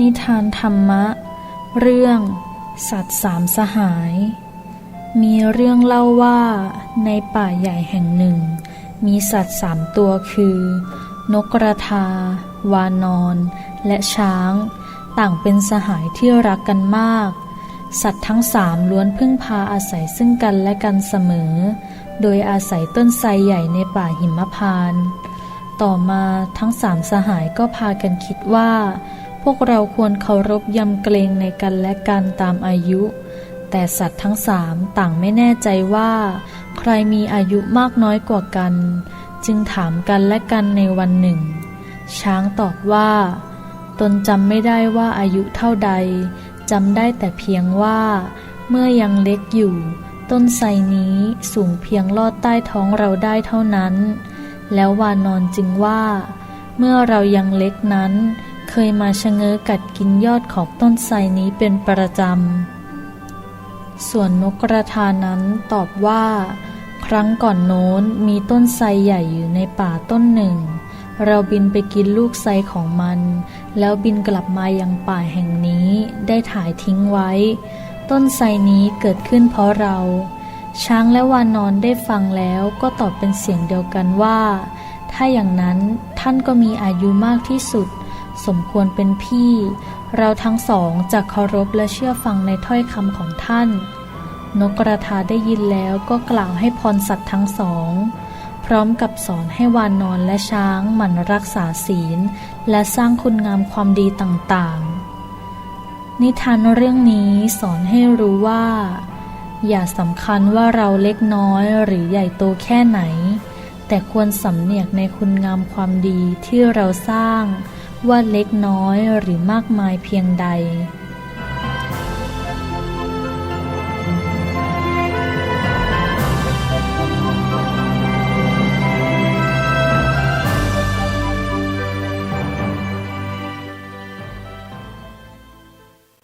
นิทานธรรมะ เรื่อง สัตว์สามสหาย มีเรื่องเล่าว่าในป่าใหญ่แห่งหนึ่ง มีสัตว์สามตัวคือ นกกระทา วานอน และช้าง ต่างเป็นสหายที่รักกันมาก สัตว์ทั้งสามล้วนพึ่งพาอาศัยซึ่งกันและกันเสมอ โดยอาศัยต้นไทรใหญ่ในป่าหิมพานต์ต่อมาทั้งสามสหายก็พากันคิดว่า พวกเราควรเคารพยำเกรงในกันและกันตามอายุ แต่สัตว์ทั้งสามต่างไม่แน่ใจว่า ใครมีอายุมากน้อยกว่ากัน จึงถามกันและกันในวันหนึ่ง ช้างตอบว่า ตนจำไม่ได้ว่าอายุเท่าใดจำได้แต่เพียงว่า เมื่อยังเล็กอยู่ ต้นไทรนี้สูงเพียงลอดใต้ท้องเราได้เท่านั้น แล้ววานอนจึงว่า เมื่อเรายังเล็กนั้น เคยมาชะเง้อกัดกินยอดของต้นไทรนี้เป็นประจำ ส่วนนกกระทานั้นตอบว่า ครั้งก่อนโน้นมีต้นไทรใหญ่อยู่ในป่าต้นหนึ่ง เราบินไปกินลูกไทรของมัน แล้วบินกลับมายังป่าแห่งนี้ได้ถ่ายทิ้งไว้ ต้นไทรนี้เกิดขึ้นเพราะเรา ช้างและวานอนได้ฟังแล้วก็ตอบเป็นเสียงเดียวกันว่า ถ้าอย่างนั้นท่านก็มีอายุมากที่สุด สมควรเป็นพี่ เราทั้งสองจะเคารพและเชื่อฟังในถ้อยคำของท่าน นกกระทาได้ยินแล้วก็กล่าวให้พรสัตว์ทั้งสอง พร้อมกับสอนให้วานนอนและช้างหมั่นรักษาศีล และสร้างคุณงามความดีต่างๆ นิทานเรื่องนี้สอนให้รู้ว่า อย่าสำคัญว่าเราเล็กน้อยหรือใหญ่โตแค่ไหน แต่ควรสำเนียกในคุณงามความดีที่เราสร้าง ว่าเล็กน้อยหรือมากมายเพียงใด